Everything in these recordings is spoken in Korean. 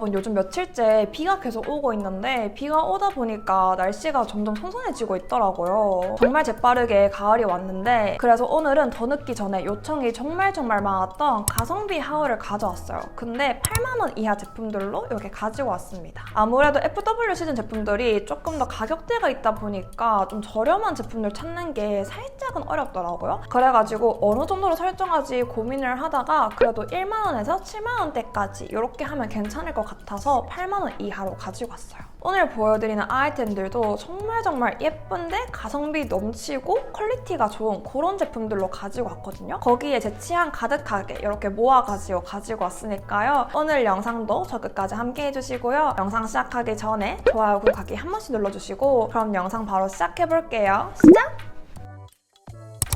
여러분 요즘 며칠째 비가 계속 오고 있는데 비가 오다 보니까 날씨가 점점 선선해지고 있더라고요. 정말 재빠르게 가을이 왔는데 그래서 오늘은 더 늦기 전에 요청이 정말 정말 많았던 가성비 하울을 가져왔어요. 근데 8만원 이하 제품들로 이렇게 가지고 왔습니다. 아무래도 FW 시즌 제품들이 조금 더 가격대가 있다 보니까 좀 저렴한 제품들 찾는 게 살짝은 어렵더라고요. 그래가지고 어느 정도로 설정하지 고민을 하다가 그래도 1만원에서 7만원대까지 이렇게 하면 괜찮을 것 같아 서 8만원 이하로 가지고 왔어요. 오늘 보여드리는 아이템들도 정말 정말 예쁜데 가성비 넘치고 퀄리티가 좋은 그런 제품들로 가지고 왔거든요. 거기에 제 취향 가득하게 이렇게 모아가지고 가지고 왔으니까요. 오늘 영상도 저 끝까지 함께 해주시고요. 영상 시작하기 전에 좋아요, 구독하기 한 번씩 눌러주시고 그럼 영상 바로 시작해볼게요. 시작!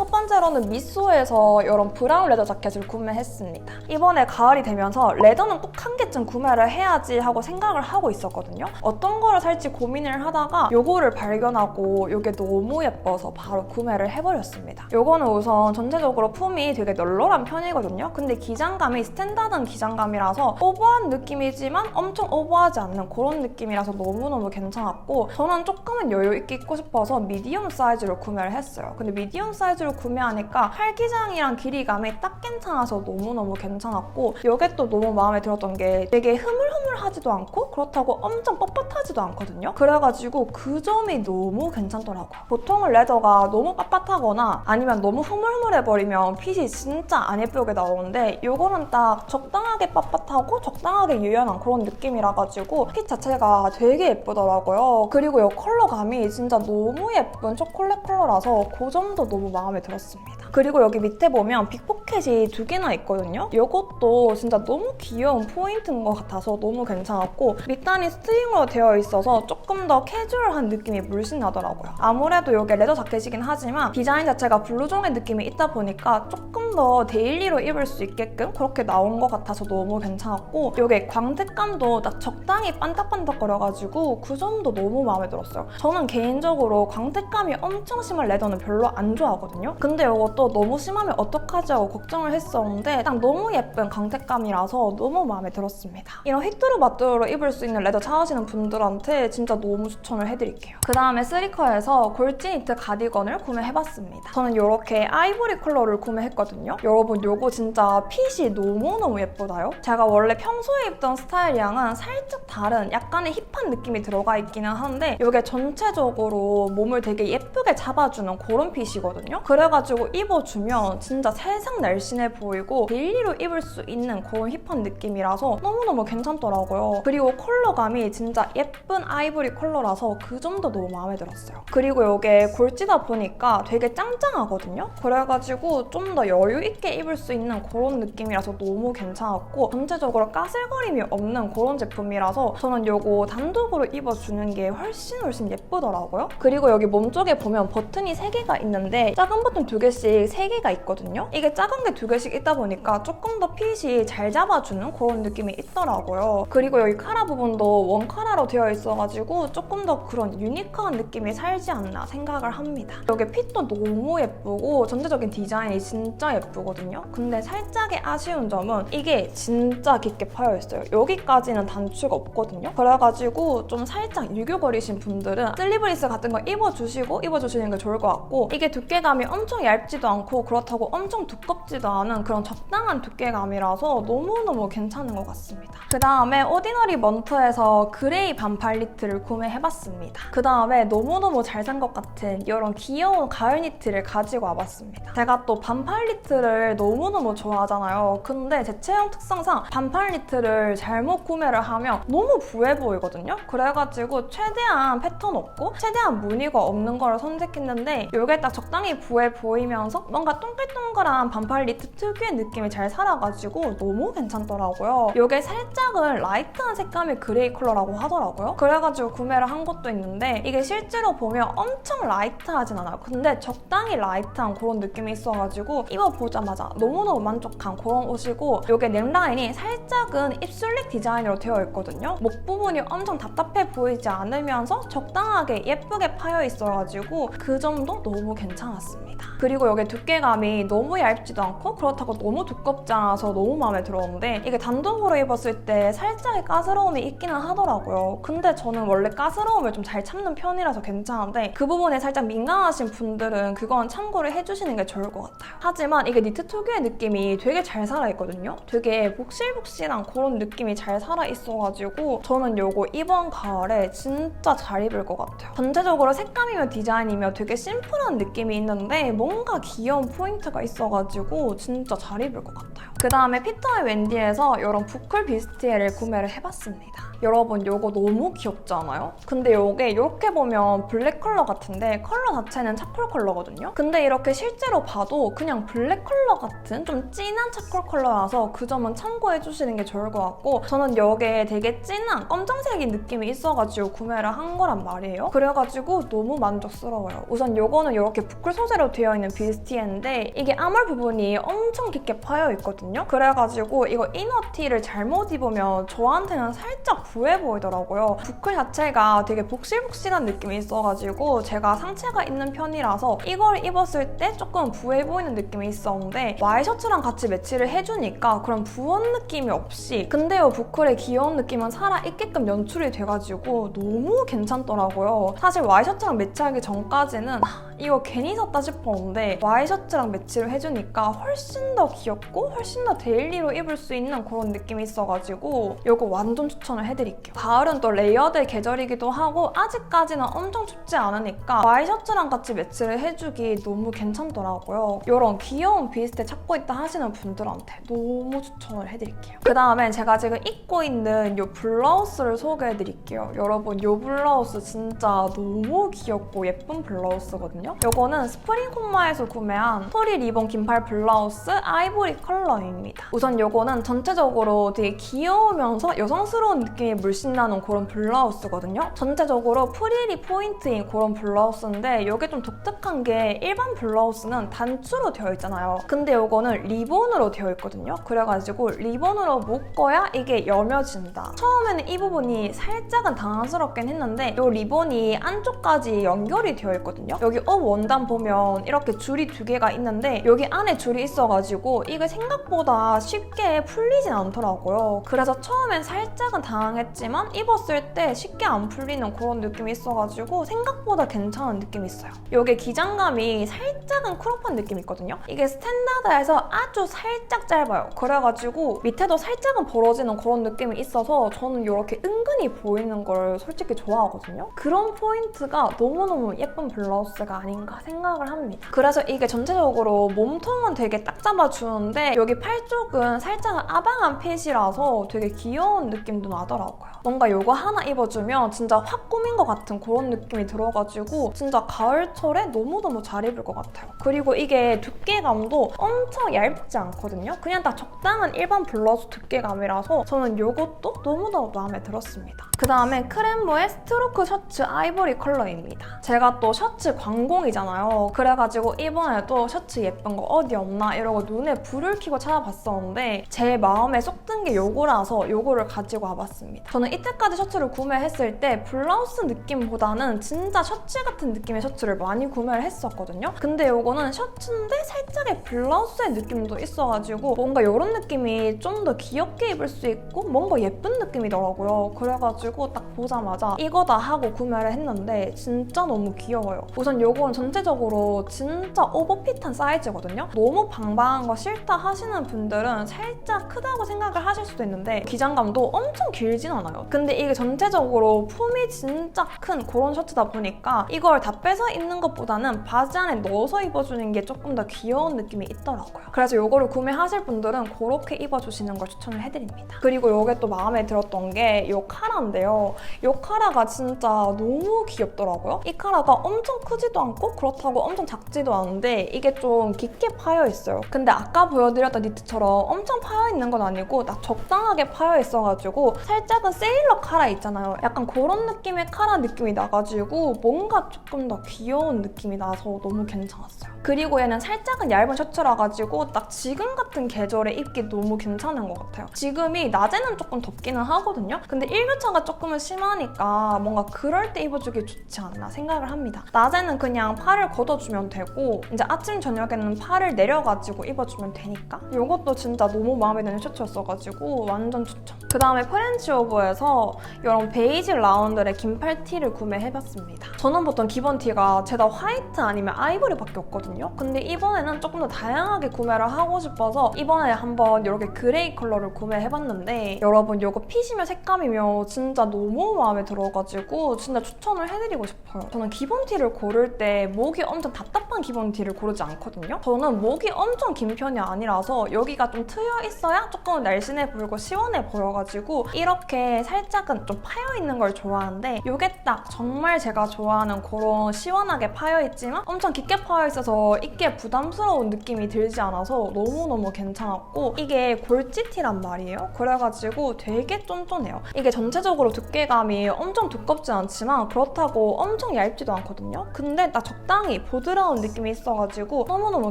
첫 번째로는 미소에서 이런 브라운 레더 자켓을 구매했습니다. 이번에 가을이 되면서 레더는 꼭 한 개쯤 구매를 해야지 하고 생각을 하고 있었거든요. 어떤 거를 살지 고민을 하다가 요거를 발견하고 요게 너무 예뻐서 바로 구매를 해버렸습니다. 요거는 우선 전체적으로 품이 되게 널널한 편이거든요. 근데 기장감이 스탠다드한 기장감이라서 오버한 느낌이지만 엄청 오버하지 않는 그런 느낌이라서 너무너무 괜찮았고 저는 조금은 여유 있게 입고 싶어서 미디엄 사이즈로 구매를 했어요. 근데 미디엄 사이즈로 구매하니까 팔기장이랑 길이감이 딱 괜찮아서 너무너무 괜찮았고 이게 또 너무 마음에 들었던 게 되게 흐물흐물하지도 않고 그렇다고 엄청 뻣뻣하지도 않거든요. 그래가지고 그 점이 너무 괜찮더라고요. 보통은 레더가 너무 빳빳하거나 아니면 너무 흐물흐물해버리면 핏이 진짜 안 예쁘게 나오는데 이거는 딱 적당하게 빳빳하고 적당하게 유연한 그런 느낌이라 가지고 핏 자체가 되게 예쁘더라고요. 그리고 이 컬러감이 진짜 너무 예쁜 초콜릿 컬러라서 그 점도 너무 마음에 들었습니다. 그리고 여기 밑에 보면 빅포켓이 두 개나 있거든요. 이것도 진짜 너무 귀여운 포인트인 것 같아서 너무 괜찮았고 밑단이 스트링으로 되어 있어서 조금 더 캐주얼한 느낌이 물씬 나더라고요. 아무래도 이게 레더 자켓이긴 하지만 디자인 자체가 블루종의 느낌이 있다 보니까 조금 더 데일리로 입을 수 있게끔 그렇게 나온 것 같아서 너무 괜찮았고 이게 광택감도 딱 적당히 반짝반짝거려가지고 그 점도 너무 마음에 들었어요. 저는 개인적으로 광택감이 엄청 심한 레더는 별로 안 좋아하거든요. 근데 이것도 너무 심하면 어떡하지 하고 걱정을 했었는데 딱 너무 예쁜 광택감이라서 너무 마음에 들었습니다. 이런 휘뚜루마뚜루로 입을 수 있는 레더 찾으시는 분들한테 진짜 너무 추천을 해드릴게요. 그 다음에 쓰리커에서 골지 니트 가디건을 구매해봤습니다. 저는 이렇게 아이보리 컬러를 구매했거든요. 여러분 이거 진짜 핏이 너무너무 예쁘다요? 제가 원래 평소에 입던 스타일이랑은 살짝 다른 약간의 힙한 느낌이 들어가 있기는 한데 이게 전체적으로 몸을 되게 예쁘게 잡아주는 그런 핏이거든요. 그래가지고 입어 주면 진짜 세상 날씬해 보이고 데일리로 입을 수 있는 그런 힙한 느낌이라서 너무너무 괜찮더라고요. 그리고 컬러감이 진짜 예쁜 아이보리 컬러라서 그 점도 너무 마음에 들었어요. 그리고 이게 골지다 보니까 되게 짱짱하거든요. 그래가지고 좀 더 여유 있게 입을 수 있는 그런 느낌이라서 너무 괜찮았고 전체적으로 까슬거림이 없는 그런 제품이라서 저는 이거 단독으로 입어주는 게 훨씬 훨씬 예쁘더라고요. 그리고 여기 몸 쪽에 보면 버튼이 3개가 있는데 작은 버튼 2개씩 3개가 있거든요. 이게 작은 게 2개씩 있다 보니까 조금 더 핏이 잘 잡아주는 그런 느낌이 있더라고요. 그리고 여기 카라 부분도 원 카라로 되어 있어가지고 조금 더 그런 유니크한 느낌이 살지 않나 생각을 합니다. 여기 핏도 너무 예쁘고 전체적인 디자인이 진짜 예쁘거든요. 근데 살짝의 아쉬운 점은 이게 진짜 깊게 파여 있어요. 여기까지는 단추가 없거든요. 그래가지고 좀 살짝 유교거리신 분들은 슬리브리스 같은 거 입어주시고 입어주시는 게 좋을 것 같고 이게 두께감이 엄청 얇지도 않고 그렇다고 엄청 두껍지도 않은 그런 적당한 두께감이라서 너무너무 괜찮은 것 같습니다. 그 다음에 오디너리 먼트에서 그레이 반팔 니트를 구매해봤습니다. 그 다음에 너무너무 잘 산 것 같은 이런 귀여운 가을 니트를 가지고 와봤습니다. 제가 또 반팔 니트를 너무너무 좋아하잖아요. 근데 제 체형 특성상 반팔 니트를 잘못 구매를 하면 너무 부해 보이거든요. 그래가지고 최대한 패턴 없고 최대한 무늬가 없는 거를 선택했는데 이게 딱 적당히 부해 보이면서 뭔가 동글동글한 반팔 니트 특유의 느낌이 잘 살아가지고 너무 괜찮더라고요. 이게 살짝은 라이트한 색감의 그레이 컬러라고 하더라고요. 그래가지고 구매를 한 것도 있는데 이게 실제로 보면 엄청 라이트하진 않아요. 근데 적당히 라이트한 그런 느낌이 있어가지고 보자마자 너무너무 만족한 그런 옷이고 이게 넥라인이 살짝은 입술릭 디자인으로 되어 있거든요. 목 부분이 엄청 답답해 보이지 않으면서 적당하게 예쁘게 파여 있어가지고 그 점도 너무 괜찮았습니다. 그리고 여기 두께감이 너무 얇지도 않고 그렇다고 너무 두껍지 않아서 너무 마음에 들었는데 이게 단독으로 입었을 때 살짝의 까스러움이 있기는 하더라고요. 근데 저는 원래 까스러움을 좀 잘 참는 편이라서 괜찮은데 그 부분에 살짝 민감하신 분들은 그건 참고를 해주시는 게 좋을 것 같아요. 하지만 이게 니트 특유의 느낌이 되게 잘 살아있거든요. 되게 복실복실한 그런 느낌이 잘 살아있어가지고 저는 요거 이번 가을에 진짜 잘 입을 것 같아요. 전체적으로 색감이며 디자인이며 되게 심플한 느낌이 있는데 뭔가 귀여운 포인트가 있어가지고 진짜 잘 입을 것 같아요. 그 다음에 피터의 웬디에서 이런 부클 비스티에를 구매를 해봤습니다. 여러분 요거 너무 귀엽지 않아요? 근데 요게 이렇게 보면 블랙 컬러 같은데 컬러 자체는 차콜 컬러거든요? 근데 이렇게 실제로 봐도 그냥 블랙 컬러 같은 좀 진한 차콜 컬러라서 그 점은 참고해 주시는 게 좋을 것 같고 저는 요게 되게 진한 검정색인 느낌이 있어가지고 구매를 한 거란 말이에요. 그래가지고 너무 만족스러워요. 우선 요거는 이렇게 부클 소재로 되어 있는 비스티 인데 이게 아몰 부분이 엄청 깊게 파여 있거든요. 그래가지고 이거 이너티를 잘못 입으면 저한테는 살짝 부해 보이더라고요. 부클 자체가 되게 복실복실한 느낌이 있어가지고 제가 상체가 있는 편이라서 이걸 입었을 때 조금 부해 보이는 느낌이 있었는데 와이셔츠랑 같이 매치를 해주니까 그런 부원 느낌이 없이 근데 요 부클의 귀여운 느낌은 살아있게끔 연출이 돼가지고 너무 괜찮더라고요. 사실 와이셔츠랑 매치하기 전까지는 하, 이거 괜히 샀다 싶었는데 와이셔츠랑 매치를 해주니까 훨씬 더 귀엽고 훨씬 더 데일리로 입을 수 있는 그런 느낌이 있어가지고 이거 완전 추천을 해드릴게요. 가을은 또 레이어드 계절이기도 하고 아직까지는 엄청 춥지 않으니까 와이셔츠랑 같이 매치를 해주기 너무 괜찮더라고요. 이런 귀여운 비스트 찾고 있다 하시는 분들한테 너무 추천을 해드릴게요. 그 다음에 제가 지금 입고 있는 이 블라우스를 소개해드릴게요. 여러분 이 블라우스 진짜 너무 귀엽고 예쁜 블라우스거든요. 이거는 스프링 콤마에서 구매 한 소리 리본 긴팔 블라우스 아이보리 컬러입니다. 우선 이거는 전체적으로 되게 귀여우면서 여성스러운 느낌이 물씬 나는 그런 블라우스거든요. 전체적으로 프릴이 포인트인 그런 블라우스인데 이게 좀 독특한 게 일반 블라우스는 단추로 되어 있잖아요. 근데 이거는 리본으로 되어 있거든요. 그래가지고 리본으로 묶어야 이게 여며진다. 처음에는 이 부분이 살짝은 당황스럽긴 했는데 이 리본이 안쪽까지 연결이 되어 있거든요. 여기 업 원단 보면 이렇게 줄이 두 개가 있는데 여기 안에 줄이 있어가지고 이게 생각보다 쉽게 풀리진 않더라고요. 그래서 처음엔 살짝은 당황했지만 입었을 때 쉽게 안 풀리는 그런 느낌이 있어가지고 생각보다 괜찮은 느낌이 있어요. 이게 기장감이 살짝은 크롭한 느낌이 있거든요. 이게 스탠다드에서 아주 살짝 짧아요. 그래가지고 밑에도 살짝은 벌어지는 그런 느낌이 있어서 저는 이렇게 은근히 보이는 걸 솔직히 좋아하거든요. 그런 포인트가 너무너무 예쁜 블라우스가 아닌가 생각을 합니다. 그래서 이게 전체적으로 몸통은 되게 딱 잡아주는데 여기 팔 쪽은 살짝 아방한 핏이라서 되게 귀여운 느낌도 나더라고요. 뭔가 이거 하나 입어주면 진짜 확 꾸민 것 같은 그런 느낌이 들어가지고 진짜 가을철에 너무너무 잘 입을 것 같아요. 그리고 이게 두께감도 엄청 얇지 않거든요. 그냥 딱 적당한 일반 블라우스 두께감이라서 저는 이것도 너무너무 마음에 들었습니다. 그 다음에 크렘보의 스트로크 셔츠 아이보리 컬러입니다. 제가 또 셔츠 관공이잖아요. 그래가지고 이번에도 셔츠 예쁜 거 어디 없나 이러고 눈에 불을 켜고 찾아봤었는데 제 마음에 쏙 든 게 요거라서 요거를 가지고 와봤습니다. 저는 이때까지 셔츠를 구매했을 때 블라우스 느낌보다는 진짜 셔츠 같은 느낌의 셔츠를 많이 구매를 했었거든요. 근데 요거는 셔츠인데 살짝의 블라우스의 느낌도 있어가지고 뭔가 이런 느낌이 좀 더 귀엽게 입을 수 있고 뭔가 예쁜 느낌이더라고요. 그래가지고 딱 보자마자 이거다 하고 구매를 했는데 진짜 너무 귀여워요. 우선 요건 전체적으로 진짜 오버핏한 사이즈거든요. 너무 방방한 거 싫다 하시는 분들은 살짝 크다고 생각을 하실 수도 있는데 기장감도 엄청 길진 않아요. 근데 이게 전체적으로 폼이 진짜 큰 그런 셔츠다 보니까 이걸 다 빼서 입는 것보다는 바지 안에 넣어서 입어주는 게 조금 더 귀여운 느낌이 있더라고요. 그래서 이거를 구매하실 분들은 그렇게 입어주시는 걸 추천을 해드립니다. 그리고 이게 또 마음에 들었던 게이 카라인데 요. 이 카라가 진짜 너무 귀엽더라고요. 이 카라가 엄청 크지도 않고 그렇다고 엄청 작지도 않은데 이게 좀 깊게 파여 있어요. 근데 아까 보여드렸던 니트 니트처럼 엄청 파여 있는 건 아니고 딱 적당하게 파여 있어가지고 살짝은 세일러 카라 있잖아요. 약간 그런 느낌의 카라 느낌이 나가지고 뭔가 조금 더 귀여운 느낌이 나서 너무 괜찮았어요. 그리고 얘는 살짝은 얇은 셔츠라 가지고 딱 지금 같은 계절에 입기 너무 괜찮은 것 같아요. 지금이 낮에는 조금 덥기는 하거든요. 근데 일교차가 조금은 심하니까 뭔가 그럴 때 입어주기 좋지 않나 생각을 합니다. 낮에는 그냥 팔을 걷어주면 되고 이제 아침 저녁에는 팔을 내려가지고 입어주면 되니까 이것도 진짜 너무 마음에 드는 셔츠였어가지고 완전 추천. 그 다음에 프렌치 오버에서 이런 베이지 라운드의 긴팔 티를 구매해봤습니다. 저는 보통 기본 티가 제다 화이트 아니면 아이보리밖에 없거든요. 근데 이번에는 조금 더 다양하게 구매를 하고 싶어서 이번에 한번 이렇게 그레이 컬러를 구매해봤는데 여러분 이거 핏이며 색감이며 진짜 너무 마음에 들어가지고 진짜 추천을 해드리고 싶어요. 저는 기본 티를 고를 때 목이 엄청 답답한 기본 티를 고르지 않거든요. 저는 목이 엄청 긴 편이 아니라서 여기가 좀 트여 있어야 조금 날씬해 보이고 시원해 보여가지고 이렇게 살짝은 좀 파여 있는 걸 좋아하는데 이게 딱 정말 제가 좋아하는 그런 시원하게 파여 있지만 엄청 깊게 파여 있어서 입기에 부담스러운 느낌이 들지 않아서 너무너무 괜찮았고 이게 골지티란 말이에요. 그래가지고 되게 쫀쫀해요. 이게 전체적으로 두께감이 엄청 두껍지 않지만 그렇다고 엄청 얇지도 않거든요. 근데 딱 적당히 부드러운 느낌이 있어가지고 너무너무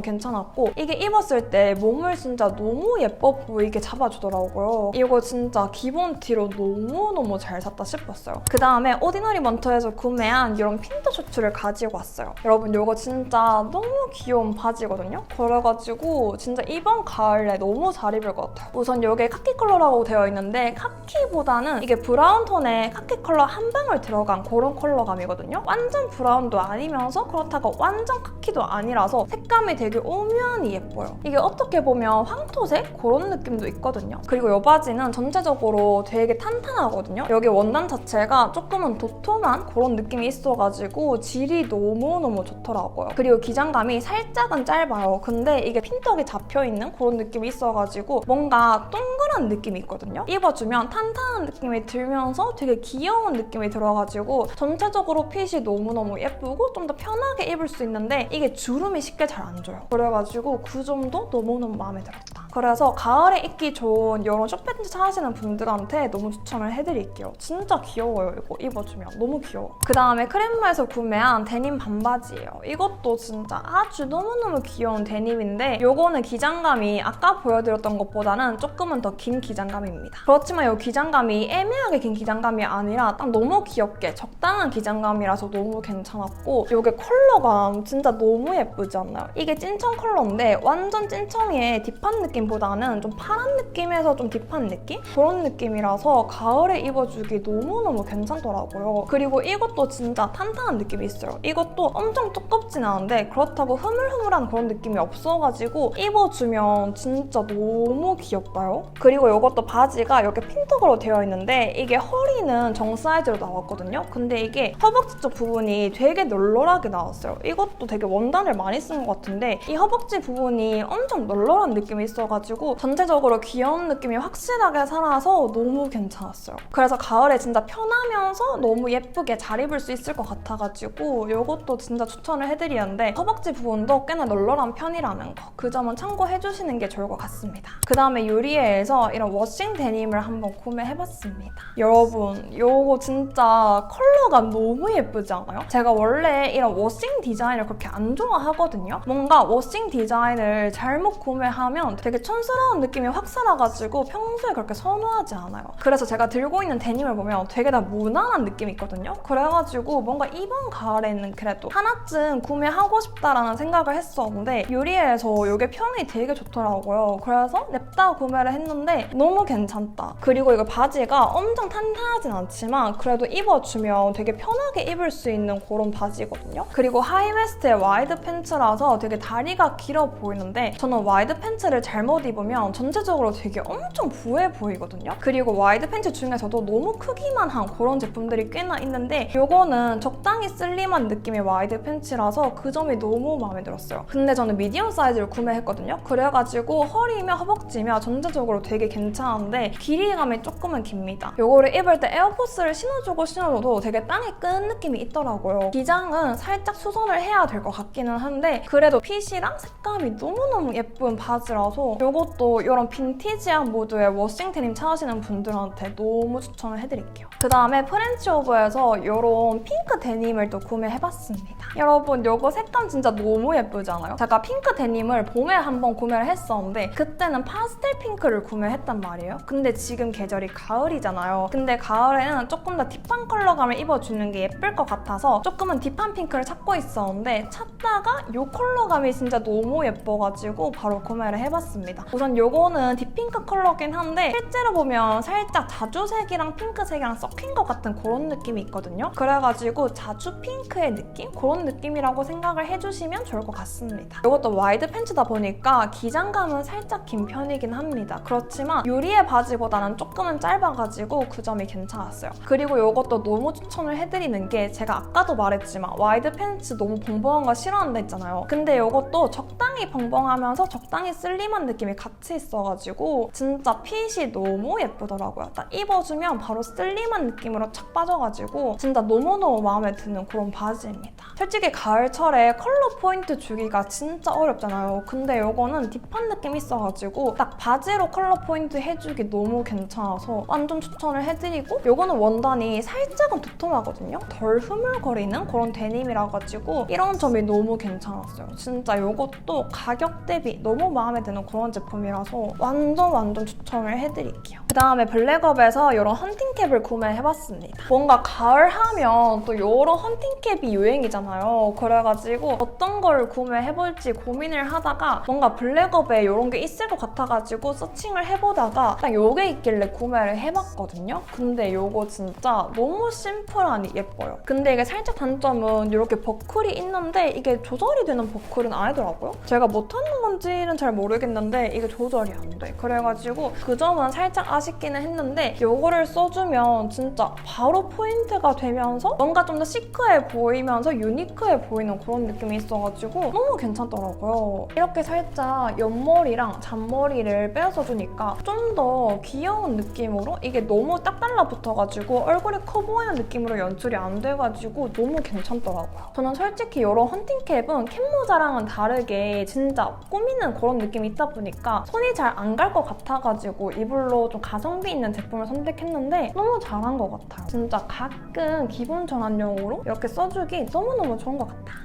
괜찮았고 이게 입었을 때 몸을 진짜 너무 예뻐 보이게 잡아주더라고요. 이거 진짜 기본 티로 너무너무 잘 샀다 싶었어요. 그 다음에 오디너리 먼터에서 구매한 이런 핀터 셔츠를 가지고 왔어요. 여러분 이거 진짜 너무 귀여운 바지거든요. 그래가지고 진짜 이번 가을에 너무 잘 입을 것 같아요. 우선 이게 카키 컬러라고 되어 있는데 카키보다는 이게 브라운 톤에 카키 컬러 한 방울 들어간 그런 컬러감이거든요. 완전 브라운도 아니면서 그렇다고 완전 카키도 아니라서 색감이 되게 오묘하니 예뻐요. 이게 어떻게 보면 황토색 그런 느낌도 있거든요. 그리고 이 바지는 전체적으로 되게 탄탄하거든요. 여기 원단 자체가 조금은 도톰한 그런 느낌이 있어가지고 질이 너무너무 좋더라고요. 그리고 기장감이 살짝은 짧아요. 근데 이게 핀턱이 잡혀있는 그런 느낌이 있어가지고 뭔가 동그란 느낌이 있거든요. 입어주면 탄탄한 느낌이 들면서 되게 귀여운 느낌이 들어가지고 전체적으로 핏이 너무너무 예쁘고 좀 더 편하게 입을 수 있는데 이게 주름이 쉽게 잘안 져요. 그래가지고 그 점도 너무너무 마음에 들었다. 그래서 가을에 입기 좋은 이런 숏팬츠 찾으시는 분들한테 너무 추천을 해드릴게요. 진짜 귀여워요, 이거 입어주면. 너무 귀여워. 그 다음에 크렘마에서 구매한 데님 반바지예요. 이것도 진짜 아주 너무너무 귀여운 데님인데 요거는 기장감이 아까 보여드렸던 것보다는 조금은 더 긴 기장감입니다. 그렇지만 이 기장감이 애매하게 긴 기장감이 아니라 딱 너무 귀엽게 적당한 기장감이라서 너무 괜찮았고 요게 컬러감 진짜 너무 예쁘지 않나요? 이게 찐청 컬러인데 완전 찐청이의 딥한 느낌보다는 좀 파란 느낌에서 좀 딥한 느낌? 그런 느낌이라서 가을에 입어주기 너무너무 괜찮더라고요. 그리고 이것도 진짜 탄탄한 느낌이 있어요. 이것도 엄청 두껍진 않은데 그렇다고 흐물흐물한 그런 느낌이 없어가지고 입어주면 진짜 너무 귀엽다요. 그리고 이것도 바지가 이렇게 핀턱으로 되어 있는데 이게 허 리는 정 사이즈로 나왔거든요. 근데 이게 허벅지 쪽 부분이 되게 널널하게 나왔어요. 이것도 되게 원단을 많이 쓴 것 같은데 이 허벅지 부분이 엄청 널널한 느낌이 있어가지고 전체적으로 귀여운 느낌이 확실하게 살아서 너무 괜찮았어요. 그래서 가을에 진짜 편하면서 너무 예쁘게 잘 입을 수 있을 것 같아가지고 이것도 진짜 추천을 해드리는데 허벅지 부분도 꽤나 널널한 편이라는 거. 그 점은 참고해주시는 게 좋을 것 같습니다. 그 다음에 유리에에서 이런 워싱 데님을 한번 구매해봤습니다. 여러분 이거 진짜 컬러가 너무 예쁘지 않아요? 제가 원래 이런 워싱 디자인을 그렇게 안 좋아하거든요. 뭔가 워싱 디자인을 잘못 구매하면 되게 촌스러운 느낌이 확 살아가지고 평소에 그렇게 선호하지 않아요. 그래서 제가 들고 있는 데님을 보면 되게 다 무난한 느낌이 있거든요. 그래가지고 뭔가 이번 가을에는 그래도 하나쯤 구매하고 싶다라는 생각을 했었는데 유리에서 이게 평이 되게 좋더라고요. 그래서 냅다 구매를 했는데 너무 괜찮다. 그리고 이거 바지가 엄청 탄 탄하진 않지만 그래도 입어주면 되게 편하게 입을 수 있는 그런 바지거든요. 그리고 하이웨스트의 와이드 팬츠라서 되게 다리가 길어 보이는데 저는 와이드 팬츠를 잘못 입으면 전체적으로 되게 엄청 부해 보이거든요. 그리고 와이드 팬츠 중에서도 너무 크기만 한 그런 제품들이 꽤나 있는데 이거는 적당히 슬림한 느낌의 와이드 팬츠라서 그 점이 너무 마음에 들었어요. 근데 저는 미디엄 사이즈를 구매했거든요. 그래가지고 허리며 허벅지며 전체적으로 되게 괜찮은데 길이감이 조금은 깁니다. 이거를 입을 때 에어포스를 신어주고 신어줘도 되게 땅에 끈 느낌이 있더라고요. 기장은 살짝 수선을 해야 될 것 같기는 한데 그래도 핏이랑 색감이 너무너무 예쁜 바지라서 이것도 이런 빈티지한 무드의 워싱 데님 찾으시는 분들한테 너무 추천을 해드릴게요. 그 다음에 프렌치 오브에서 이런 핑크 데님을 또 구매해봤습니다. 여러분 이거 색감 진짜 너무 예쁘지 않아요? 제가 핑크 데님을 봄에 한번 구매를 했었는데 그때는 파스텔 핑크를 구매했단 말이에요. 근데 지금 계절이 가을이잖아요. 근데 가을에는 조금 더 딥한 컬러감을 입어주는 게 예쁠 것 같아서 조금은 딥한 핑크를 찾고 있었는데 찾다가 이 컬러감이 진짜 너무 예뻐가지고 바로 구매를 해봤습니다. 우선 요거는 딥핑크 컬러긴 한데 실제로 보면 살짝 자주색이랑 핑크색이랑 섞인 것 같은 그런 느낌이 있거든요. 그래가지고 자주 핑크의 느낌? 그런 느낌이라고 생각을 해주시면 좋을 것 같습니다. 이것도 와이드 팬츠다 보니까 기장감은 살짝 긴 편이긴 합니다. 그렇지만 유리의 바지보다는 조금은 짧아가지고 그점 이 괜찮았어요. 그리고 이것도 너무 추천을 해드리는 게 제가 아까도 말했지만 와이드 팬츠 너무 벙벙한 거 싫어한다 했잖아요. 근데 이것도 적당히 벙벙하면서 적당히 슬림한 느낌이 같이 있어가지고 진짜 핏이 너무 예쁘더라고요. 딱 입어주면 바로 슬림한 느낌으로 착 빠져가지고 진짜 너무너무 마음에 드는 그런 바지입니다. 솔직히 가을철에 컬러 포인트 주기가 진짜 어렵잖아요. 근데 이거는 딥한 느낌 있어가지고 딱 바지로 컬러 포인트 해주기 너무 괜찮아서 완전 추천을 해드리고 이거는 원단이 살짝은 두툼하거든요. 덜 흐물거리는 그런 데님이라 가지고 이런 점이 너무 괜찮았어요. 진짜 이것도 가격 대비 너무 마음에 드는 그런 제품이라서 완전 완전 추천을 해드릴게요. 그 다음에 블랙업에서 이런 헌팅캡을 구매해봤습니다. 뭔가 가을 하면 또 이런 헌팅캡이 유행이잖아요. 그래가지고 어떤 걸 구매해볼지 고민을 하다가 뭔가 블랙업에 이런 게 있을 것 같아가지고 서칭을 해보다가 딱 요게 있길래 구매를 해봤거든요. 근데 요거 진짜 너무 심플하니 예뻐요. 근데 이게 살짝 단점은 이렇게 버클이 있는데 이게 조절이 되는 버클은 아니더라고요. 제가 못하는 건지는 잘 모르겠는데 이게 조절이 안 돼. 그래가지고 그 점은 살짝 아쉽기는 했는데 요거를 써주면 진짜 바로 포인트가 되면서 뭔가 좀 더 시크해 보이면서 유니크해 보이는 그런 느낌이 있어가지고 너무 괜찮더라고요. 이렇게 살짝 옆머리랑 잔머리를 빼서 주니까 좀 더 귀여운 느낌으로 이게 너무 딱 달라붙어가지고 얼굴이 커 보이는 느낌으로 연출이 안 돼가지고 너무 괜찮더라고요. 저는 솔직히 이런 헌팅캡은 캡모자랑은 다르게 진짜 꾸미는 그런 느낌이 있다 보니까 손이 잘 안 갈 것 같아가지고 이불로 좀 가성비 있는 제품을 선택했는데 너무 잘한 것 같아요. 진짜 가끔 기분 전환용으로 이렇게 써주기 너무너무 좋은 것 같아.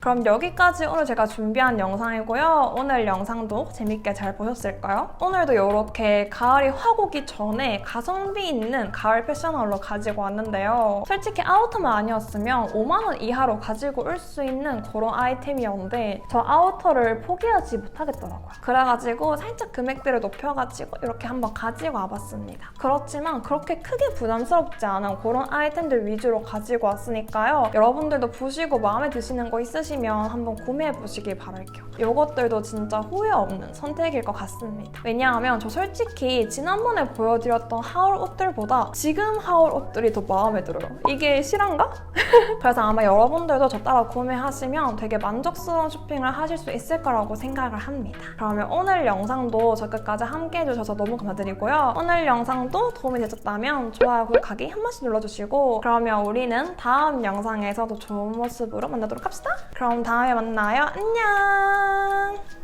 그럼 여기까지 오늘 제가 준비한 영상이고요. 오늘 영상도 재밌게 잘 보셨을까요? 오늘도 이렇게 가을이 확 오기 전에 가성비 있는 가을 패션홀로 가지고 왔는데요. 솔직히 아우터만 아니었으면 5만원 이하로 가지고 올 수 있는 그런 아이템이었는데 저 아우터를 포기하지 못하겠더라고요. 그래가지고 살짝 금액대를 높여가지고 이렇게 한번 가지고 와봤습니다. 그렇지만 그렇게 크게 부담스럽지 않은 그런 아이템들 위주로 가지고 왔으니까요. 여러분들도 보시고 마음에 드시는 거 있으시면 한번 구매해 보시길 바랄게요. 이것들도 진짜 후회 없는 선택일 것 같습니다. 왜냐하면 저 솔직히 지난번에 보여드렸던 하울 옷들보다 지금 하울 옷들이 더 마음에 들어요. 이게 실한가? 그래서 아마 여러분들도 저 따라 구매하시면 되게 만족스러운 쇼핑을 하실 수 있을 거라고 생각을 합니다. 그러면 오늘 영상도 저 끝까지 함께 해주셔서 너무 감사드리고요. 오늘 영상도 도움이 되셨다면 좋아요, 구독하기 한 번씩 눌러주시고 그러면 우리는 다음 영상에서 더 좋은 모습으로 만나도록 합시다. 그럼 다음에 만나요. 안녕!